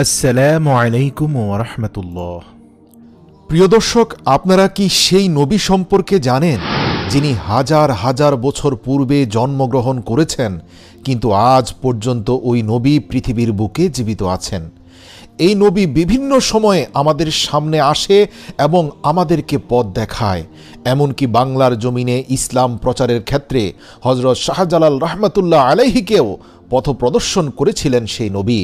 আসসালামু আলাইকুম ওরহমতুল্লাহ প্রিয় দর্শক, আপনারা কি সেই নবী সম্পর্কে জানেন, যিনি হাজার হাজার বছর পূর্বে জন্মগ্রহণ করেছেন, কিন্তু আজ পর্যন্ত ওই নবী পৃথিবীর বুকে জীবিত আছেন? এই নবী বিভিন্ন সময়ে আমাদের সামনে আসে এবং আমাদেরকে পথ দেখায়। এমনকি বাংলার জমিনে ইসলাম প্রচারের ক্ষেত্রে হজরত শাহজালাল রহমতুল্লাহ আলাইহিকেও পথপ্রদর্শন করেছিলেন সেই নবী।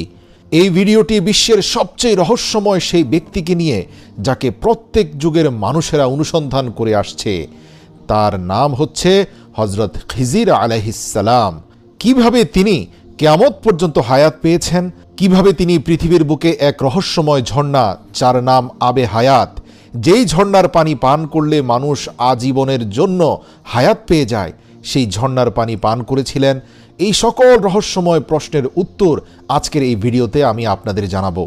এই ভিডিওটি বিশ্বের সবচেয়ে রহস্যময় সেই ব্যক্তিকে নিয়ে, যাকে প্রত্যেক যুগের মানুষেরা অনুসন্ধান করে আসছে। তার নাম হচ্ছে হজরত খিজির আলাইহিসালাম কীভাবে তিনি কেয়ামত পর্যন্ত হায়াত পেয়েছেন? কীভাবে তিনি পৃথিবীর বুকে এক রহস্যময় ঝর্ণা, যার নাম আবে হায়াত, যেই ঝর্ণার পানি পান করলে মানুষ আজীবনের জন্য হায়াত পেয়ে যায়, সেই ঝর্ণার পানি পান করেছিলেন এই সকল রহস্যময় প্রশ্নের উত্তর আজকের এই ভিডিওতে আমি আপনাদের জানাব।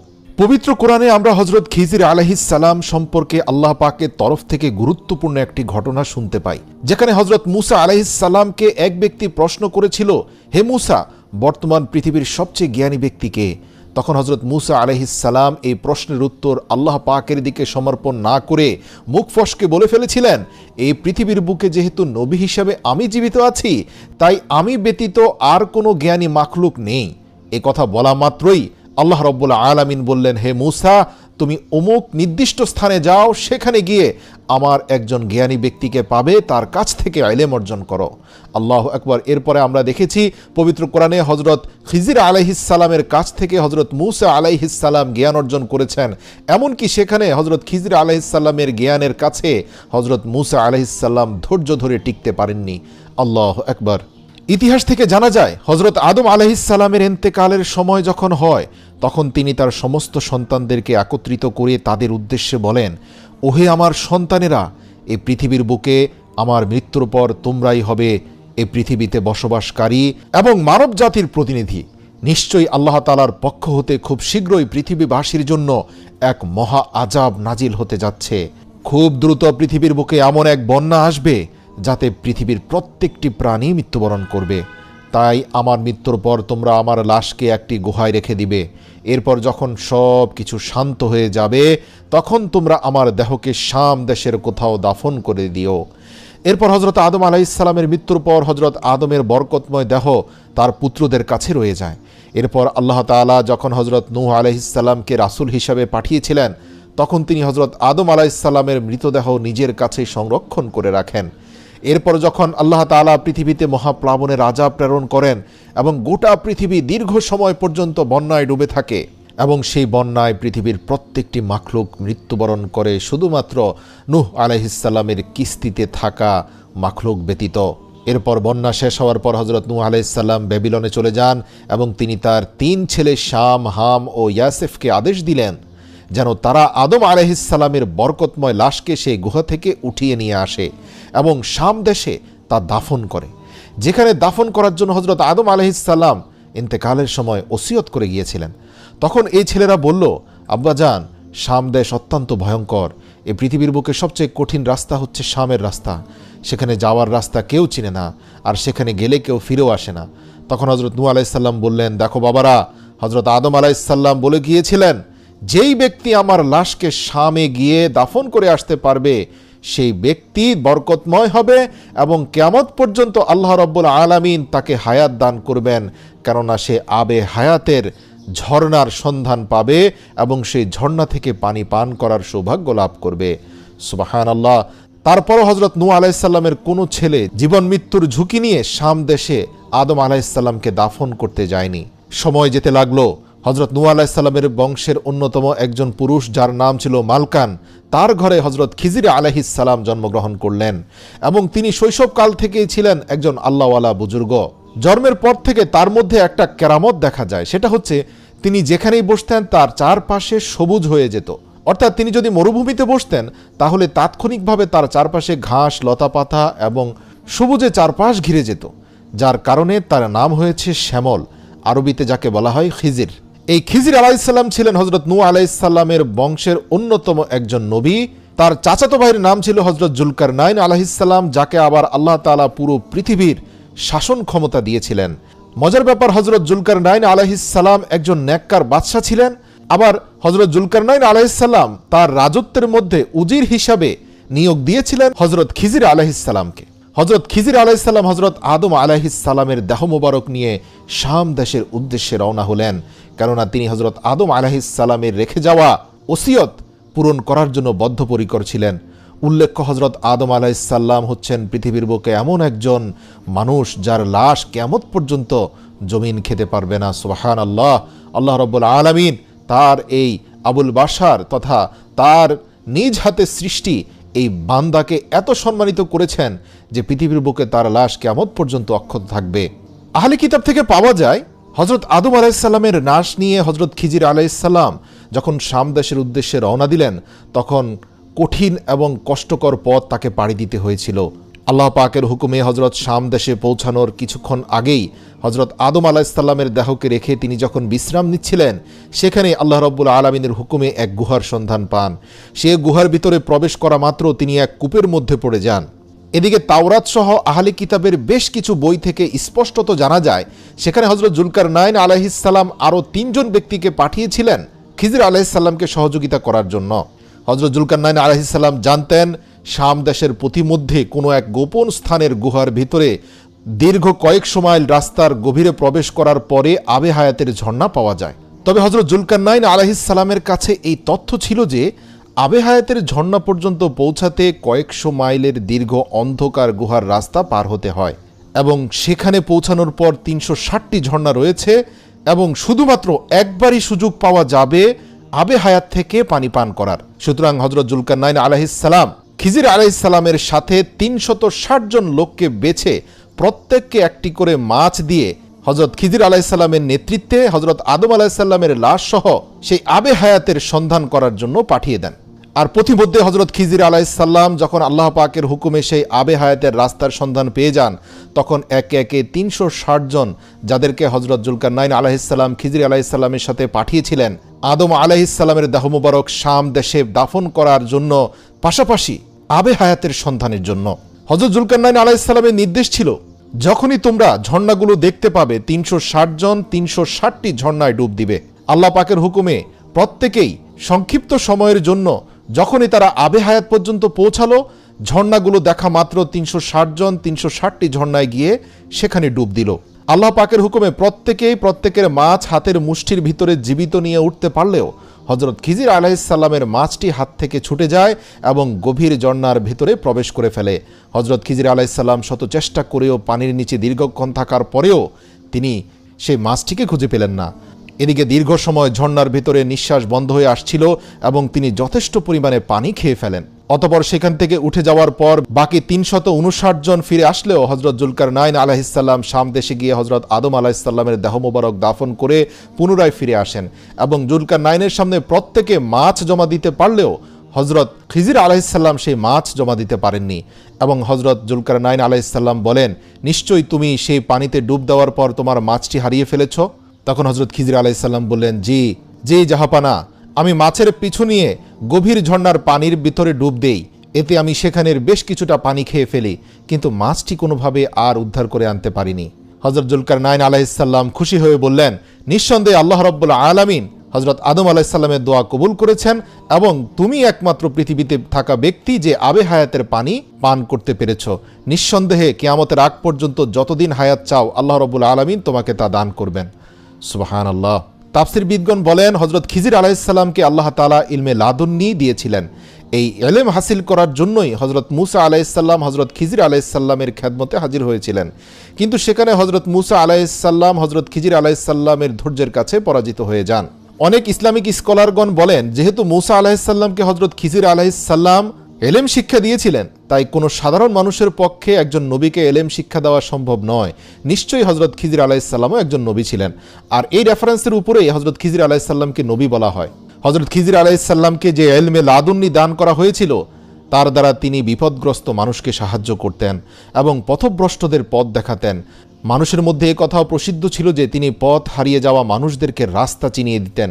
পবিত্র কোরআনে আমরা হজরত খিজির সালাম সম্পর্কে আল্লাহ পাকের তরফ থেকে গুরুত্বপূর্ণ একটি ঘটনা শুনতে পাই, যেখানে হজরত মুসা আলহিসাল্লামকে এক ব্যক্তি প্রশ্ন করেছিল, হে মুসা, বর্তমান পৃথিবীর সবচেয়ে জ্ঞানী ব্যক্তিকে তখন হজরত মুসা আলহিসাল্লাম এই প্রশ্নের উত্তর আল্লাহ পাকের দিকে সমর্পণ না করে মুখ ফসকে বলে ফেলেছিলেন, এই পৃথিবীর বুকে যেহেতু নবী হিসাবে আমি জীবিত আছি, তাই আমি ব্যতীত আর কোনো জ্ঞানী মাখলুক নেই। এ কথা বলা মাত্রই আল্লাহ রব্বুল আলামিন বললেন, হে মুসা তুমি অমুক নির্দিষ্ট স্থানে যাও, সেখানে গিয়ে আমার একজন জ্ঞানী ব্যক্তিকে পাবে, তার কাছ থেকে আইলেম অর্জন করো। আল্লাহ একবার এরপরে আমরা দেখেছি পবিত্র কোরআনে হজরত খিজির আলাইহিসালামের কাছ থেকে হজরত মুসা আলাইহিসাল্লাম জ্ঞান অর্জন করেছেন। এমনকি সেখানে হজরত খিজির আলাইহিসাল্লামের জ্ঞানের কাছে হজরত মুসা আলাইহিসাল্লাম ধৈর্য ধরে টিকতে পারেননি। আল্লাহ একবার ইতিহাস থেকে জানা যায় হজরত আদম আলহিসাল্লামের এন্তেকালের সময় যখন হয় তখন তিনি তার সমস্ত সন্তানদেরকে একত্রিত করে তাদের উদ্দেশ্যে বলেন, ওহে আমার সন্তানেরা এই পৃথিবীর বুকে আমার মৃত্যুর পর তোমরাই হবে এ পৃথিবীতে বসবাসকারী এবং মানব জাতির প্রতিনিধি। নিশ্চয়ই আল্লাহ তালার পক্ষ হতে খুব শীঘ্রই পৃথিবীবাসীর জন্য এক মহা আজাব নাজিল হতে যাচ্ছে। খুব দ্রুত পৃথিবীর বুকে এমন এক বন্যা আসবে যাতে পৃথিবীর প্রত্যেকটি প্রাণী মৃত্যুবরণ করবে। তাই আমার মৃত্যুর পর তোমরা আমার লাশকে একটি গুহায় রেখে দিবে। এরপর যখন সব কিছু শান্ত হয়ে যাবে, তখন তোমরা আমার দেহকে শাম দেশের কোথাও দাফন করে দিও। এরপর হজরত আদম আলাইসাল্লামের মৃত্যুর পর হজরত আদমের বরকতময় দেহ তার পুত্রদের কাছে রয়ে যায়। এরপর আল্লাহ তালা যখন হজরত নূহ আলাইসাল্লামকে রাসুল হিসাবে পাঠিয়েছিলেন, তখন তিনি হজরত আদম আলাইসাল্লামের মৃতদেহ নিজের কাছে সংরক্ষণ করে রাখেন। এরপর যখন আল্লাহ তালা পৃথিবীতে মহাপ্লাবনের রাজা প্রেরণ করেন এবং গোটা পৃথিবী দীর্ঘ সময় পর্যন্ত বন্যায় ডুবে থাকে এবং সেই বন্যায় পৃথিবীর প্রত্যেকটি মাখলুক মৃত্যুবরণ করে শুধুমাত্র নুহ আলহিসাল্লামের কিস্তিতে থাকা মাখলুক ব্যতীত। এরপর বন্যা শেষ হওয়ার পর হজরত নূ আলাইসাল্লাম বেবিলনে চলে যান এবং তিনি তার তিন ছেলে শাম হাম ও ইয়াসেফকে আদেশ দিলেন যেন তারা আদম আলহিসাল্লামের বরকতময় লাশকে সেই গুহা থেকে উঠিয়ে নিয়ে আসে এবং শাম দেশে তা দাফন করে। যেখানে দাফন করার জন্য হজরত আদম আলহিসাল্লাম ইন্তেকালের সময় ওসিয়ত করে গিয়েছিলেন। তখন এই ছেলেরা বলল আব্বাজান শাম দেশ অত্যন্ত ভয়ঙ্কর। এই পৃথিবীর বুকে সবচেয়ে কঠিন রাস্তা হচ্ছে শামের রাস্তা। সেখানে যাওয়ার রাস্তা কেউ চিনে না, আর সেখানে গেলে কেউ ফিরেও আসে না। তখন হজরত নু আলাইসাল্লাম বললেন, দেখো বাবারা হজরত আদম আলাইসাল্লাম বলে গিয়েছিলেন যেই ব্যক্তি আমার লাশকে শামে গিয়ে দাফন করে আসতে পারবে, সেই ব্যক্তি বরকতময় হবে এবং কেমত পর্যন্ত আল্লাহ রব্বুল আলামিন তাকে হায়াত দান করবেন। কেননা সে আবে হায়াতের ঝর্ণার সন্ধান পাবে এবং সেই ঝর্ণা থেকে পানি পান করার সৌভাগ্য লাভ করবে। সুবাহান আল্লাহ তারপরও হজরত নু আলাইসাল্লামের কোনো ছেলে জীবন মৃত্যুর ঝুঁকি নিয়ে শাম দেশে আদম আলাইসাল্লামকে দাফন করতে যায়নি। সময় যেতে লাগল। হজরত নু আলাহিসাল্লামের বংশের অন্যতম একজন পুরুষ যার নাম ছিল মালকান, তার ঘরে হজরত খিজির আলহিসাল্লাম জন্মগ্রহণ করলেন এবং তিনি শৈশবকাল থেকেই ছিলেন একজন আল্লাহওয়ালা বুজুর্গ। জন্মের পর থেকে তার মধ্যে একটা কেরামত দেখা যায়, সেটা হচ্ছে তিনি যেখানেই বসতেন তার চারপাশে সবুজ হয়ে যেত। অর্থাৎ তিনি যদি মরুভূমিতে বসতেন, তাহলে তাৎক্ষণিকভাবে তার চারপাশে ঘাস, লতাপাতা এবং সবুজে চারপাশ ঘিরে যেত, যার কারণে তার নাম হয়েছে শ্যামল, আরবিতে যাকে বলা হয় খিজির। এই খিজির আলাইসাল্লাম ছিলেন হজরত নু আলাইসাল্লামের বংশের অন্যতম একজন নবী। তার চাচাতো ভাইয়ের নাম ছিল হজরত জুলকার নাইন আলাহিসাল্লাম যাকে আবার আল্লাহ তালা পুরো পৃথিবীর শাসন ক্ষমতা দিয়েছিলেন। মজার ব্যাপার হজরত জুলকার নাইন আলাহিসাল্লাম একজন ন্যাক্কার বাদশাহ ছিলেন। আবার হজরত জুলকারনাইন আলাইসাল্লাম তার রাজত্বের মধ্যে উজির হিসাবে নিয়োগ দিয়েছিলেন হজরত খিজির আলাইসাল্লামকে হজরত খিজির আলাইসাল্লাম হজরত আদম আলাহিসাল্লামের দেহ মোবারক নিয়ে শাম দেশের উদ্দেশ্যে রওনা হলেন। কেননা তিনি হজরত আদম আলাহিসাল্লামের রেখে যাওয়া ওসিয়ত পূরণ করার জন্য বদ্ধপরিকর ছিলেন। উল্লেখ্য হজরত আদম আলাইসাল্লাম হচ্ছেন পৃথিবীর বুকে এমন একজন মানুষ যার লাশ কেমত পর্যন্ত জমিন খেতে পারবে না। সুবাহান আল্লাহ আল্লাহ রব্বুল আলমিন তার এই আবুল বাসার তথা তার নিজ হাতে সৃষ্টি এই বান্দাকে এত সম্মানিত করেছেন যে পৃথিবীর বুকে তার লাশ কেমত পর্যন্ত অক্ষত থাকবে। আহলে কিতাব থেকে পাওয়া যায় হজরত আদম আলাইসাল্লামের নাশ নিয়ে হজরত খিজির আলাইসাল্লাম যখন সামদেশের উদ্দেশ্যে রওনা দিলেন, তখন কঠিন এবং কষ্টকর পথ তাকে পাড়ি দিতে হয়েছিল। আল্লাহ পাকের হুকুমে হজরত শাম দেশে পৌঁছানোর কিছুক্ষণ আগেই হজরত আদম আলাহিসাল্লামের দেহকে রেখে তিনি যখন বিশ্রাম নিচ্ছিলেন, সেখানে আল্লাহ রব্বুল আলমিনের হুকুমে এক গুহার সন্ধান পান। সে গুহার ভিতরে প্রবেশ করা মাত্র তিনি এক কূপের মধ্যে পড়ে যান। এদিকে তাওরাত সহ আহলে কিতাবের বেশ কিছু বই থেকে স্পষ্টত জানা যায়, সেখানে হজরত জুলকার নাইন আলাহিসাল্লাম আরও তিনজন ব্যক্তিকে পাঠিয়েছিলেন খিজির আলাহিসাল্লামকে সহযোগিতা করার জন্য। হজরত জুলকার নাইন আলাহিসাল্লাম জানতেন শাম দেশের প্রতিমধ্যে কোনো এক গোপন স্থানের গুহার ভিতরে দীর্ঘ কয়েকশো মাইল রাস্তার গভীরে প্রবেশ করার পরে আবে হায়াতের ঝর্ণা পাওয়া যায়। তবে হজরত জুলকার নাইন আলাহিসাল্লামের কাছে এই তথ্য ছিল যে, আবে হায়াতের ঝর্ণা পর্যন্ত পৌঁছাতে কয়েকশো মাইলের দীর্ঘ অন্ধকার গুহার রাস্তা পার হতে হয় এবং সেখানে পৌঁছানোর পর তিনশো ষাটটি ঝর্ণা রয়েছে এবং শুধুমাত্র একবারই সুযোগ পাওয়া যাবে আবে হায়াত থেকে পানি পান করার। সুতরাং হজরত জুলকার নাইন আলাহিসাল্লাম খিজির আলাইসাল্লামের সাথে তিনশত জন লোককে বেছে প্রত্যেককে একটি করে মাছ দিয়ে হজরত খিজির আলাইসাল্লামের নেতৃত্বে হজরত আদম আলাইসাল্লামের লাশ সহ সেই আবে হায়াতের সন্ধান করার জন্য পাঠিয়ে দেন। আর প্রতিমধ্যে হজরত খিজির আলাইসাল্লাম যখন আল্লাহ পাকের হুকুমে সেই আবে হায়াতের রাস্তার সন্ধান পেয়ে যান, তখন একে একে তিনশো ষাট জন যাদেরকে হজরত জুলকার নাইন আলাহিসাল্লাম খিজির আলাইসাল্লামের সাথে পাঠিয়েছিলেন, আদম আলাহিসাল্লামের দেহ মুবারক শাম দেশে দাফন করার জন্য পাশাপাশি আবে হায়াতের সন্ধানের জন্য। হজরত জুলকার নাইন আলাইসাল্লামের নির্দেশ ছিল, যখনই তোমরা ঝর্ণাগুলো দেখতে পাবে, তিনশো ষাট জন তিনশো ষাটটি ঝর্ণায় ডুব দিবে। আল্লাহ পাকের হুকুমে প্রত্যেকেই সংক্ষিপ্ত সময়ের জন্য যখনই তারা আবে হায়াত পর্যন্ত পৌঁছালো, ঝর্ণাগুলো দেখা মাত্র তিনশো ষাট জন তিনশো ষাটটি ঝর্ণায় গিয়ে সেখানে ডুব দিল। আল্লাহ পাকের হুকুমে প্রত্যেকেই প্রত্যেকের মাছ, হাতের মুষ্টির ভিতরে জীবিত নিয়ে উঠতে পারলেও হজরত খিজির আলাইসাল্লামের মাছটি হাত থেকে ছুটে যায় এবং গভীর জর্নার ভেতরে প্রবেশ করে ফেলে। হজরত খিজির আলাইসাল্লাম শত চেষ্টা করেও পানির নিচে দীর্ঘক্ষণ থাকার পরেও তিনি সেই মাছটিকে খুঁজে পেলেন না। এদিকে দীর্ঘ সময় ঝর্নার ভিতরে নিঃশ্বাস বন্ধ হয়ে আসছিল এবং তিনি যথেষ্ট পরিমাণে পানি খেয়ে ফেলেন। অতপর সেখান থেকে উঠে যাওয়ার পর বাকি তিনশত উনষাট জন ফিরে আসলেও হজরত জুলকার নাইন আলাহিসাল্লাম শাম দেশে গিয়ে হজরত আদম আলাহিসাল্লামের দেহ মোবারক দাফন করে পুনরায় ফিরে আসেন এবং জুলকার নাইনের সামনে প্রত্যেকে মাছ জমা দিতে পারলেও হজরত খিজির আলাহিসাল্লাম সেই মাছ জমা দিতে পারেননি এবং হজরত জুলকার নাইন আলাহিসাল্লাম বলেন, নিশ্চয়ই তুমি সেই পানিতে ডুব দেওয়ার পর তোমার মাছটি হারিয়ে ফেলেছ? তখন হজরত খিজির আলাইসাল্লাম বললেন, জি জি জাহাপানা, আমি মাছের পিছু নিয়ে গভীর ঝর্ণার পানির ভিতরে ডুব দেই। এতে আমি সেখানের বেশ কিছুটা পানি খেয়ে ফেলি, কিন্তু মাছটি কোনোভাবে আর উদ্ধার করে আনতে পারিনি। হজরত জুলকার নাইন আলাইসাল্লাম খুশি হয়ে বললেন, নিঃসন্দেহে আল্লাহ রব্বুল্লা আলামিন হজরত আদম আলাইসাল্লামের দোয়া কবুল করেছেন এবং তুমি একমাত্র পৃথিবীতে থাকা ব্যক্তি যে আবে হায়াতের পানি পান করতে পেরেছ। নিঃসন্দেহে কেয়ামতের আগ পর্যন্ত যতদিন হায়াত চাও, আল্লাহ রব্বুল আলমিন তোমাকে তা দান করবেন। সুবাহান আল্লাহ তাফসির বিদগণ বলেন হজরত খিজির আলাইসাল্লামকে আল্লাহ তালা ইলমে লাদুন্নি দিয়েছিলেন। এই এলেম হাসিল করার জন্যই হজরত মুসা আলাইসাল্লাম হজরত খিজির আলাইসাল্লামের খেদমতে হাজির হয়েছিলেন। কিন্তু সেখানে হজরত মুসা আলাইসাল্লাম হজরত খিজির আলাইসাল্লামের ধৈর্যের কাছে পরাজিত হয়ে যান। অনেক ইসলামিক স্কলারগণ বলেন, যেহেতু মুসা আলাহিসাল্লামকে হজরত খিজির আলাহিসাল্লাম এলেম শিক্ষা দিয়েছিলেন, তাই কোনো সাধারণ মানুষের পক্ষে একজন নবীকে এলেম শিক্ষা দেওয়া সম্ভব নয়। নিশ্চয়ই হজরত খিজির আলাইসাল্লামও একজন নবী ছিলেন। আর এই রেফারেন্সের উপরেই হজরত খিজির আলাইসাল্লামকে নবী বলা হয়। হজরত খিজির আলাইসাল্লামকে যে এলমে লাদুন্নি দান করা হয়েছিল, তার দ্বারা তিনি বিপদগ্রস্ত মানুষকে সাহায্য করতেন এবং পথভ্রষ্টদের পথ দেখাতেন। মানুষের মধ্যে এ কথাও প্রসিদ্ধ ছিল যে তিনি পথ হারিয়ে যাওয়া মানুষদেরকে রাস্তা চিনিয়ে দিতেন।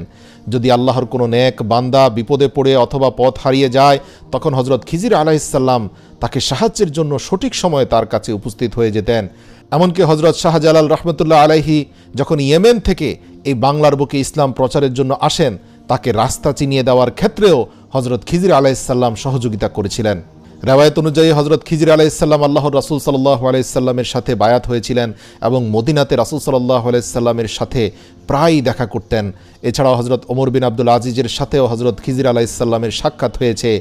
যদি আল্লাহর কোনো ন্যাক বান্দা বিপদে পড়ে অথবা পথ হারিয়ে যায়, তখন হজরত খিজির আলাইসাল্লাম তাকে সাহায্যের জন্য সঠিক সময়ে তার কাছে উপস্থিত হয়ে যেতেন। এমনকি হজরত শাহজালাল রহমতুল্লাহ আলাইহি যখন ইয়েমেন থেকে এই বাংলার বুকে ইসলাম প্রচারের জন্য আসেন, তাকে রাস্তা চিনিয়ে দেওয়ার ক্ষেত্রেও হজরত খিজির আলাইসাল্লাম সহযোগিতা করেছিলেন। রেওয়ায়ত অনুযায়ী হজরত খিজির আলাইসাল্লাম আল্লাহ রাসুল সাল্লাহ আলাইসাল্লামের সাথে বায়াত হয়েছিলেন এবং মদিনাতে রাসুল সাল্লাহ আলাইসাল্লামের সাথে প্রায়ই দেখা করতেন। এছাড়াও হজরত ওমর বিন আব্দুল আজিজের সাথেও হজরত খিজির আলাইসাল্লামের সাক্ষাৎ হয়েছে।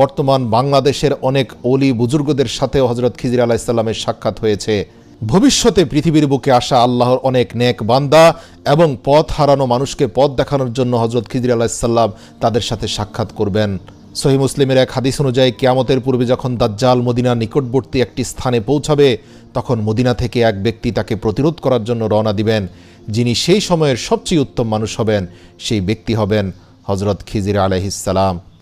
বর্তমান বাংলাদেশের অনেক অলি বুজুর্গদের সাথেও হজরত খিজির আলাইসাল্লামের সাক্ষাৎ হয়েছে। ভবিষ্যতে পৃথিবীর বুকে আসা আল্লাহর অনেক নেক বান্দা এবং পথ হারানো মানুষকে পথ দেখানোর জন্য হজরত খিজির আলাইসাল্লাম তাদের সাথে সাক্ষাৎ করবেন। সহি মুসলিমের এক হাদিস অনুযায়ী, কেয়ামতের পূর্বে যখন দাজ্জাল মদিনার নিকটবর্তী একটি স্থানে পৌঁছাবে, তখন মদিনা থেকে এক ব্যক্তি তাকে প্রতিরোধ করার জন্য রওনা দিবেন। যিনি সেই সময়ের সবচেয়ে উত্তম মানুষ হবেন, সেই ব্যক্তি হবেন হজরত খিজির আলহিসাল্লাম